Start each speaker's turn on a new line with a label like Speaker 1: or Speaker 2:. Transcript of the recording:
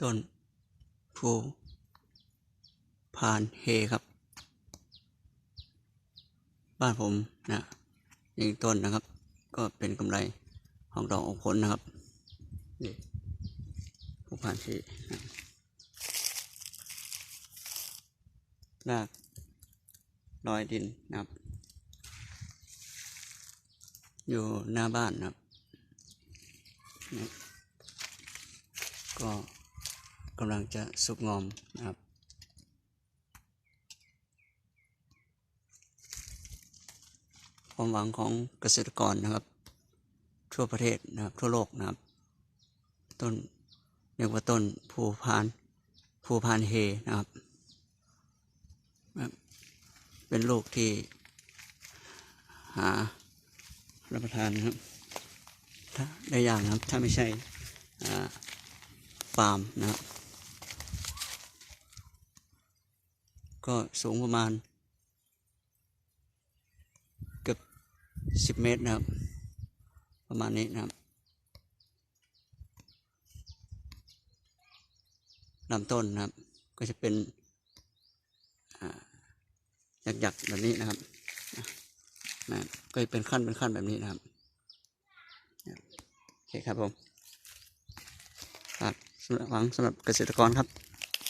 Speaker 1: ต้นภูพานเฮครับ บ้านผมนะยิงต้นนะครับ ก็เป็นกำไรของดอกออกผลนะครับนี่ภูพานเฮนะรากรอยดินนะครับ อยู่หน้าบ้านนะครับนะก็ กำลังจะสุกงอมนะครับ ความหวังของเกษตรกรนะครับ ทั่วประเทศนะครับทั่วโลกนะครับ ต้นเรียกว่าต้นภูพานภูพานเฮนะครับ เป็นลูกที่หารับประทานนะครับถ้าได้อย่างนะครับ ถ้าไม่ใช่อ่าปาล์มนะครับ ก็สูงประมาณ เกือบสิบเมตรนะครับ ประมาณนี้นะครับลำต้นนะครับ ก็จะเป็นหยักๆแบบนี้นะครับนะก็จะเป็นขั้นเป็นขั้นแบบนี้นะครับนะครับโอเคครับผมครับสำหรับหวังสำหรับเกษตรกรครับ